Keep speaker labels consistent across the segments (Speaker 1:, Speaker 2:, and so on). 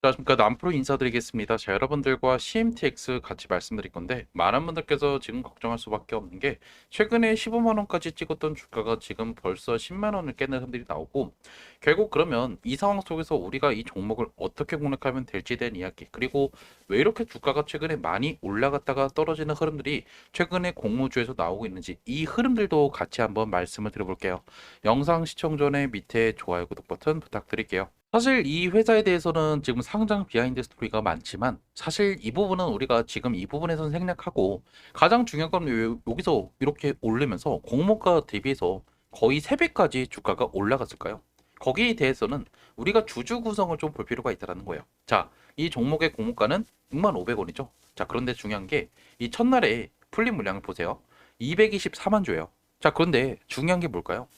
Speaker 1: 안녕하십니까. 남프로 인사드리겠습니다. 자, 여러분들과 CMTX 같이 말씀드릴 건데, 많은 분들께서 지금 걱정할 수밖에 없는 게, 최근에 15만원까지 찍었던 주가가 지금 벌써 10만원을 깨는 흔들이 나오고, 결국 그러면 이 상황 속에서 우리가 이 종목을 어떻게 공략하면 될지에 대한 이야기, 그리고 왜 이렇게 주가가 최근에 많이 올라갔다가 떨어지는 흐름들이 최근에 공모주에서 나오고 있는지, 이 흐름들도 같이 한번 말씀을 드려볼게요. 영상 시청 전에 밑에 좋아요, 구독 버튼 부탁드릴게요. 사실 이 회사에 대해서는 지금 상장 비하인드 스토리가 많지만 사실 이 부분은 우리가 지금 이 부분에서는 생략하고 가장 중요한 건 요- 여기서 이렇게 오르면서 공모가 대비해서 거의 3배까지 주가가 올라갔을까요? 거기에 대해서는 우리가 주주 구성을 좀 볼 필요가 있다는 거예요. 자, 이 종목의 공모가는 6만500원이죠. 자, 그런데 중요한 게 이 첫날에 풀린 물량을 보세요. 224만 주예요. 자, 그런데 중요한 게 뭘까요?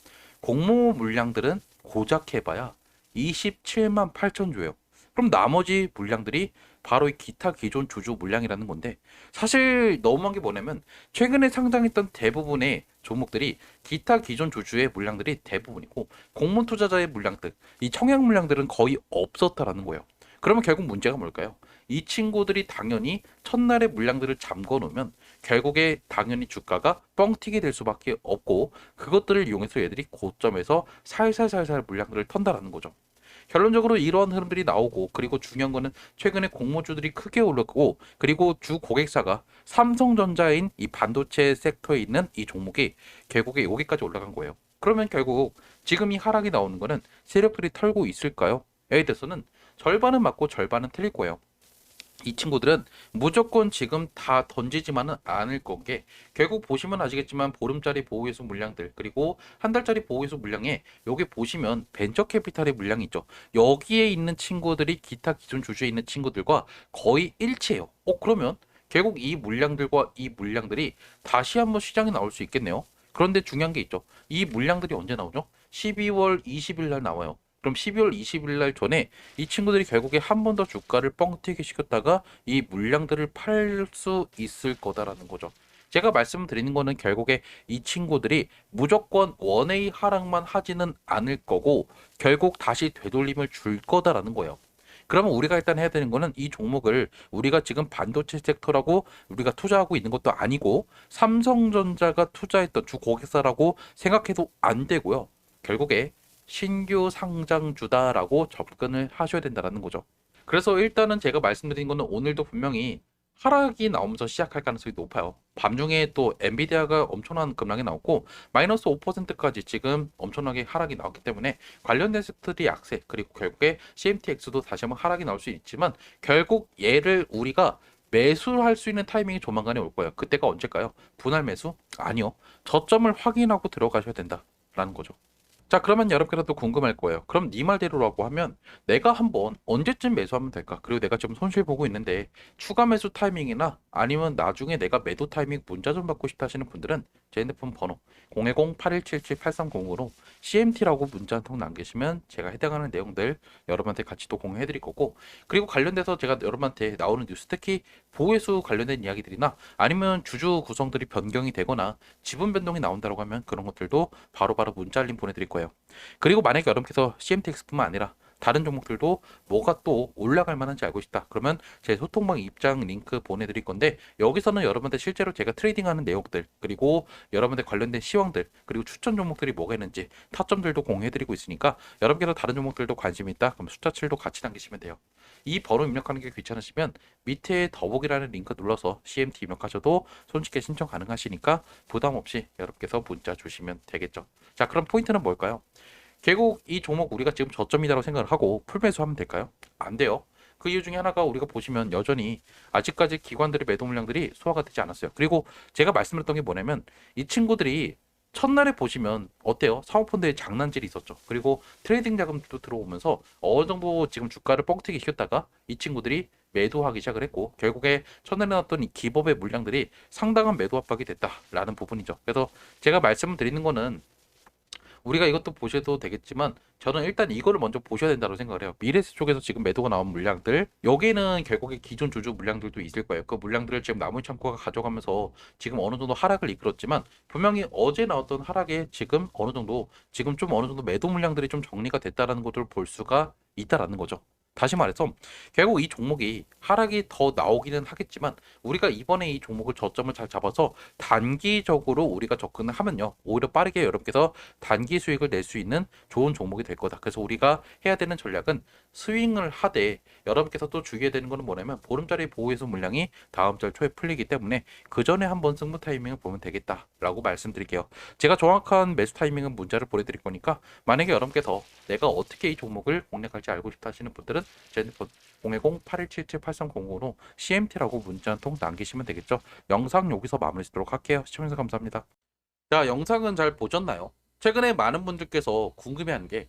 Speaker 1: 공모 물량들은 고작 해봐야 27만 8천 주예요. 그럼 나머지 물량들이 바로 이 기타 기존 주주 물량이라는 건데 사실 너무한 게 뭐냐면 최근에 상장했던 대부분의 종목들이 기타 기존 주주의 물량들이 대부분이고 공문 투자자의 물량들 이 청약 물량들은 거의 없었다라는 거예요. 그러면 결국 문제가 뭘까요? 이 친구들이 당연히 첫날의 물량들을 잠궈 놓으면 결국에 당연히 주가가 뻥튀기 될 수밖에 없고 그것들을 이용해서 얘들이 고점에서 살살살살 물량들을 턴다라는 거죠. 결론적으로 이러한 흐름들이 나오고 그리고 중요한 거는 최근에 공모주들이 크게 올랐고 그리고 주 고객사가 삼성전자인 이 반도체 섹터에 있는 이 종목이 결국에 여기까지 올라간 거예요. 그러면 결국 지금 이 하락이 나오는 거는 세력들이 털고 있을까요? 에 대해서는 절반은 맞고 절반은 틀릴 거예요. 이 친구들은 무조건 지금 다 던지지만은 않을 건 게 결국 보시면 아시겠지만 보름짜리 보호해수 물량들 그리고 한 달짜리 보호해수 물량에 여기 보시면 벤처 캐피탈의 물량이 있죠. 여기에 있는 친구들이 기타 기존 주주에 있는 친구들과 거의 일치해요. 어 그러면 결국 이 물량들과 이 물량들이 다시 한번 시장에 나올 수 있겠네요. 그런데 중요한 게 있죠. 이 물량들이 언제 나오죠? 12월 20일 날 나와요. 그럼 12월 20일 날 전에 이 친구들이 결국에 한 번 더 주가를 뻥튀기 시켰다가 이 물량들을 팔 수 있을 거다라는 거죠. 제가 말씀드리는 거는 결국에 이 친구들이 무조건 원웨이 하락만 하지는 않을 거고 결국 다시 되돌림을 줄 거다라는 거예요. 그러면 우리가 일단 해야 되는 거는 이 종목을 우리가 지금 반도체 섹터라고 우리가 투자하고 있는 것도 아니고 삼성전자가 투자했던 주 고객사라고 생각해도 안 되고요. 결국에 신규 상장주다라고 접근을 하셔야 된다는 거죠. 그래서 일단은 제가 말씀드린 거는 오늘도 분명히 하락이 나오면서 시작할 가능성이 높아요. 밤중에 또 엔비디아가 엄청난 급락이 나왔고 마이너스 5%까지 지금 엄청나게 하락이 나왔기 때문에 관련된 섹터들이 약세 그리고 결국에 CMTX도 다시 한번 하락이 나올 수 있지만 결국 얘를 우리가 매수할 수 있는 타이밍이 조만간에 올 거예요. 그때가 언제일까요? 분할 매수? 아니요. 저점을 확인하고 들어가셔야 된다라는 거죠. 자, 그러면 여러분께서도 궁금할 거예요. 그럼 네 말대로라고 하면 내가 한번 언제쯤 매수하면 될까? 그리고 내가 지금 손실 보고 있는데 추가 매수 타이밍이나 아니면 나중에 내가 매도 타이밍 문자 좀 받고 싶다 하시는 분들은 제 핸드폰 번호 010-8177-8305로 CMT라고 문자 한 통 남기시면 제가 해당하는 내용들 여러분한테 같이 또 공유해 드릴 거고 그리고 관련돼서 제가 여러분한테 나오는 뉴스 특히 보호해수 관련된 이야기들이나 아니면 주주 구성들이 변경이 되거나 지분 변동이 나온다고 하면 그런 것들도 바로바로 문자 알림 보내드릴 거예요. 그리고 만약에 여러분께서 CMTX뿐만 아니라 다른 종목들도 뭐가 또 올라갈 만한지 알고 싶다. 그러면 제 소통방 입장 링크 보내드릴 건데 여기서는 여러분들 실제로 제가 트레이딩하는 내용들 그리고 여러분들 관련된 시황들 그리고 추천 종목들이 뭐가 있는지 타점들도 공유해드리고 있으니까 여러분께서 다른 종목들도 관심 있다. 그럼 숫자 7도 같이 남기시면 돼요. 이 번호 입력하는 게 귀찮으시면 밑에 더보기라는 링크 눌러서 CMT 입력하셔도 손쉽게 신청 가능하시니까 부담 없이 여러분께서 문자 주시면 되겠죠. 자, 그럼 포인트는 뭘까요? 결국 이 종목 우리가 지금 저점이라고 생각을 하고 풀매수하면 될까요? 안 돼요. 그 이유 중에 하나가 우리가 보시면 여전히 아직까지 기관들의 매도 물량들이 소화가 되지 않았어요. 그리고 제가 말씀드렸던 게 뭐냐면 이 친구들이 첫날에 보시면 어때요? 사모펀드에 장난질이 있었죠. 그리고 트레이딩 자금도 들어오면서 어느 정도 지금 주가를 뻥튀기 시켰다가 이 친구들이 매도하기 시작을 했고 결국에 첫날에 나왔던 이 기법의 물량들이 상당한 매도 압박이 됐다라는 부분이죠. 그래서 제가 말씀을 드리는 거는 우리가 이것도 보셔도 되겠지만 저는 일단 이거를 먼저 보셔야 된다고 생각을 해요. 미래세 쪽에서 지금 매도가 나온 물량들 여기는 결국에 기존 주주 물량들도 있을 거예요. 그 물량들을 지금 나무 창고가 가져가면서 지금 어느 정도 하락을 이끌었지만 분명히 어제 나왔던 하락에 지금 어느 정도 지금 좀 어느 정도 매도 물량들이 좀 정리가 됐다라는 것을 볼 수가 있다라는 거죠. 다시 말해서 결국 이 종목이 하락이 더 나오기는 하겠지만 우리가 이번에 이 종목을 저점을 잘 잡아서 단기적으로 우리가 접근을 하면요. 오히려 빠르게 여러분께서 단기 수익을 낼 수 있는 좋은 종목이 될 거다. 그래서 우리가 해야 되는 전략은 스윙을 하되 여러분께서 또 주의해야 되는 거는 뭐냐면 보름짜리 보호해소 물량이 다음 달 초에 풀리기 때문에 그 전에 한번 승부 타이밍을 보면 되겠다라고 말씀드릴게요 제가 정확한 매수 타이밍은 문자를 보내드릴 거니까 만약에 여러분께서 내가 어떻게 이 종목을 공략할지 알고 싶다 하시는 분들은 제 핸드폰 010-8177-8305로 CMT라고 문자 한 통 남기시면 되겠죠. 영상 여기서 마무리 짓도록 할게요. 시청해주셔서 감사합니다. 자, 영상은 잘 보셨나요? 최근에 많은 분들께서 궁금해하는 게